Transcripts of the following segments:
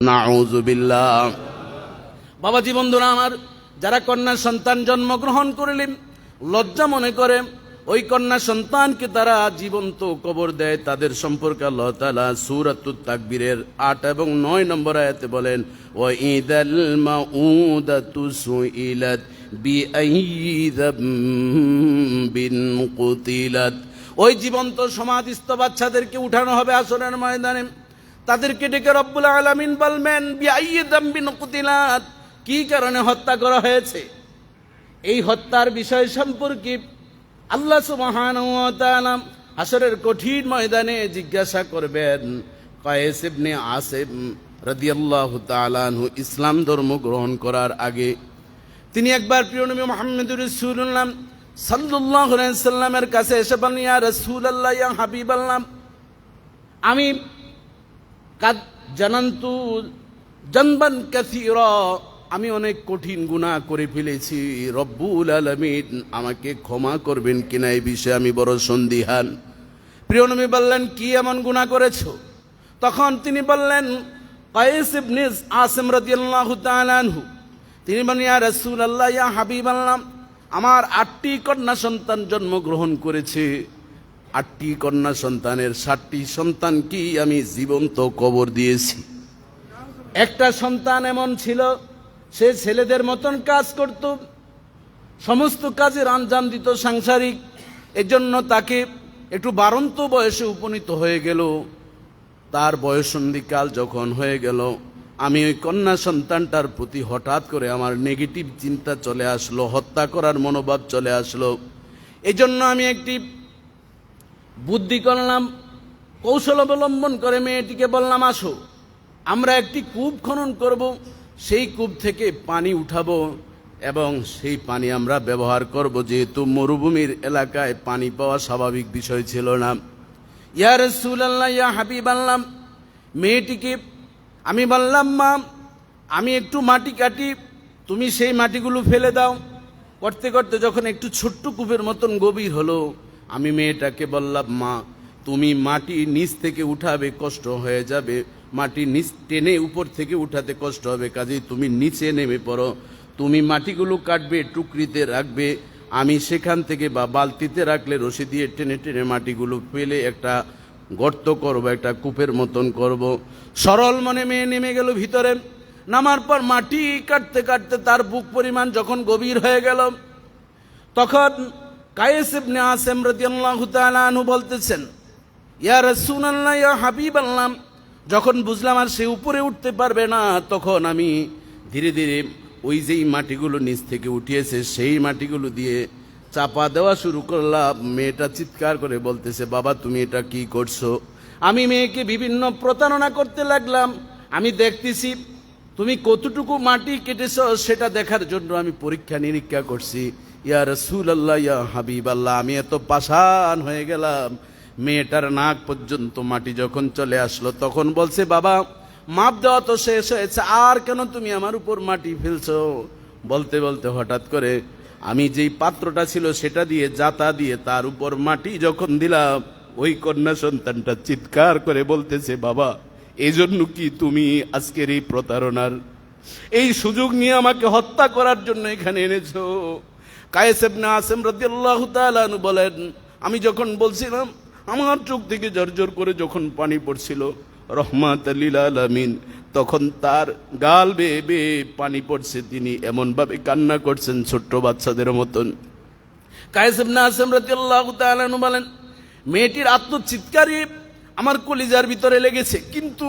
নাউজুবিল্লাহ বাবাজি বন্ধুরা আমার, যারা কন্যা সন্তান জন্মগ্রহণ করলেন, লজ্জা মনে করে, ওই কন্যা সন্তানকে তারা জীবন্ত কবর দেয়। তাদের সম্পর্কে আল্লাহ তালা সুরাতুত তাকবীরের আট এবং নয় নম্বর আয়াতে বলেন ও ঈদাল মাউদাতু সুইলাত বিআইয়ি যামবিন কুতিলাত। ওই জীবন্ত সমাধিস্থ বাচ্চাদেরকে উঠানো হবে আসরের ময়দানে। তাদেরকে ডেকে রব্বুল আলামিন বলবেন কি কারণে হত্যা করা হয়েছে? এই হত্যার বিষয় সম্পর্কে আল্লাহ তাআলা হাসরের কঠিন ময়দানে জিজ্ঞাসা করবেন, কয়েস ইবনে আসিম রাদিয়াল্লাহু তাআলা আনহু ইসলাম ধর্ম গ্রহণ করার আগে তিনি একবার প্রিয় নবী মুহাম্মদুর রাসূলুল্লাহ সাল্লাল্লাহু আলাইহি সাল্লামের কাছে এসে বললেন, ইয়া রাসূলুল্লাহ, ইয়া হাবিবাল্লাহ, আমি কাদ জানান্তু জনবান কাসীরা। আমি অনেক কঠিন গুনাহ করে ফেলেছি। রব্বুল আলামিন আমাকে ক্ষমা করবেন কিনা এই বিষয়ে আমি বড় সন্দিহান। প্রিয় নবী বললেন, কি এমন গুনাহ করেছ? তখন তিনি বললেন, কায়েস ইবনে আসিম রাদিয়াল্লাহু তাআলা আনহু। তিনি বলেন, ইয়া রাসূলুল্লাহ, ইয়া হাবিবাল্লাহ, আমার আটটি কন্যা সন্তান জন্মগ্রহণ করেছে। আটটি কন্যা সন্তানের ষাটটি সন্তান কি আমি জীবন্ত কবর দিয়েছি? একটা সন্তান এমন ছিল, সে ছেলেদের মতন কাজ করত, সমস্ত কাজের আঞ্জাম দিত সাংসারিক, এজন্য তাকে একটু বারন্ত বয়সে উপনীত হয়ে গেল। তার বয়সন্ধিকাল যখন হয়ে গেল, আমি ওই কন্যা সন্তানটার প্রতি হঠাৎ করে আমার নেগেটিভ চিন্তা চলে আসলো, হত্যা করার মনোভাব চলে আসলো। এজন্য আমি একটি বুদ্ধি করলাম, কৌশল অবলম্বন করে মেয়েটিকে বললাম, আসো, আমরা একটি কূপ খনন করব, সেই কূপ থেকে পানি উঠাবো এবং সেই পানি আমরা ব্যবহার করব। যেহেতু মরুভূমির এলাকায় পানি পাওয়া স্বাভাবিক বিষয় ছিল না। ইয়া রসুল্লাহ ইয়া হাবিব আল্লাহ মেয়েটিকে আমি বললাম, মা, আমি একটু মাটি কাটি, তুমি সেই মাটিগুলো ফেলে দাও। করতে করতে যখন একটু ছোট্ট কূপের মতন গভীর হলো আমি মেয়েটাকে বললাম, মা, তুমি মাটি নিচ থেকে উঠাবে, কষ্ট হয়ে যাবে। মাটি নিচ টেনে উপর থেকে উঠাতে কষ্ট হবে, কাজেই তুমি নিচে নেমে পড়ো। তুমি মাটিগুলো কাটবে, টুকরিতে রাখবে। আমি সেখান থেকে বা বালতিতে রাখলে রশি দিয়ে টেনে টেনে মাটিগুলো ফেলে একটা গর্ত করব, একটা কূপের মতন করব। সরল মনে মেয়ে নেমে গেল ভিতরে। নামার পর মাটি কাটতে কাটতে তার বুক পরিমাণ যখন গভীর হয়ে গেল, তখন বলতেছেন ইয়া হাবিবাল্লাহ। যখন বুঝলাম আর সে উপরে উঠতে পারবে না, তখন আমি ধীরে ধীরে ওই যেই মাটিগুলো নিচ থেকে উঠিয়েছে, সেই মাটিগুলো দিয়ে চাপা দেওয়া শুরু করলাম। মেয়েটা চিৎকার করে বলতেছে, বাবা, তুমি এটা কি করছ? আমি মেয়েকে বিভিন্ন প্রতারণা করতে লাগলাম। আমি দেখতেছি তুমি কতটুকু মাটি কেটেছ সেটা দেখার জন্য আমি পরীক্ষা নিরীক্ষা করছি। ইয়া রসুল আল্লাহ ইয়া হাবিব আল্লাহ আমি এত পাষাণ হয়ে গেলাম। মেয়েটার নাক পর্যন্ত মাটি যখন চলে আসলো, তখন বলছে, বাবা, মাপ দেওয়া তো শেষ হয়েছে, আর কেন তুমি আমার উপর মাটি ফেলছো? বলতে বলতে হঠাৎ করে আমি যেই পাত্রটা ছিল সেটা দিয়ে জাতা দিয়ে তার উপর মাটি যখন দিলাম, ওই কন্যা সন্তানটা চিৎকার করে বলতেছে, বাবা এই জন্য কি তুমি আজকের এই প্রতারণার এই সুযোগ নিয়ে আমাকে হত্যা করার জন্য এখানে এনেছো? কায়েসেবনা আসেম রাদিয়াল্লাহু তাআলা বলেন, আমি যখন বলছিলাম, আমার চোখ থেকে জর্জর করে যখন পানি পড়ছিল রহমাত তখন তার গাল বেয়ে বেয়ে পানি পড়ছে, তিনি এমনভাবে কান্না করছেন ছোট্ট বাচ্চাদের মতন। কায়েসেবনা আসেম রাদিয়াল্লাহু তাআলা আনহু বলেন, মেয়েটির আত্মচিৎকারই আমার কলিজার ভিতরে লেগেছে, কিন্তু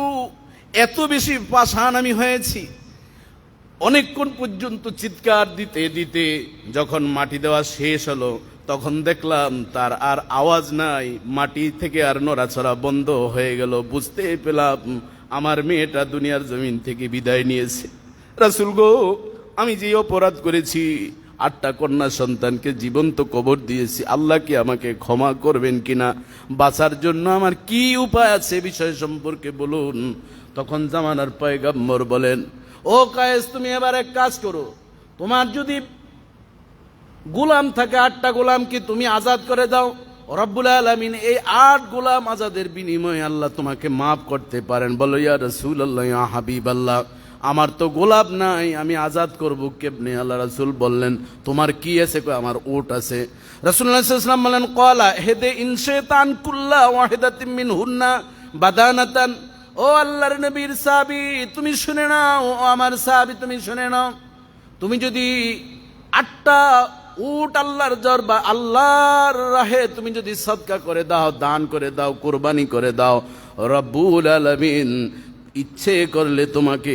এত বেশি পাষাণ আমি হয়েছি। অনেকক্ষণ পর্যন্ত চিৎকার দিতে দিতে যখন মাটি দেওয়া শেষ হলো, তখন দেখলাম তার আর আওয়াজ নাই, মাটি থেকে আর নড়াচড়া বন্ধ হয়ে গেল। বুঝতে পেলাম আমার মেয়েটা দুনিয়ার জমিন থেকে বিদায় নিয়েছে। রাসুল গো, আমি যে অপরাধ করেছি আটটা কন্যা সন্তানকে জীবন্ত কবর দিয়েছি। আল্লাহ কি আমাকে ক্ষমা করবেন কিনা? বাঁচার জন্য আমার কি উপায় আছে বিষয় সম্পর্কে বলুন। তখন জামানার পয়গাম্বর বলেন, ও কায়েস, তুমি এবার এক কাজ করো। তোমার যদি গোলাম থাকে, আটটা গোলাম কি তুমি আজাদ করে দাও? রব্বুল আলমিন, এই আট গোলাম আজাদের বিনিময়ে আল্লাহ তোমাকে মাফ করতে পারেন। বলো, ইয়া রসুল আল্লাহ হাবিব আল্লাহ আমার তো গোলাপ নাই, আমি আজাদ করব কেমনে? আল্লাহ রাসুল বললেন, তোমার কি আছে? আমার ওট আছে। রসুল্লাহাম বললেন, কলা, হেদে ইনশেতান কুল্লা ওয়াহেদাতিম মিন হুন্না বাদানাতান। ও আল্লাহর নবীর সাবি তুমি শুনে নাও, ও আমার সাবি তুমি শুনে নাও। তুমি যদি আটটা উট আল্লাহর জ্বর বা আল্লাহর রাহে তুমি যদি সদকা করে দাও, দান করে দাও, কোরবানি করে দাও, রব্বুল আলমিন ইচ্ছে করলে তোমাকে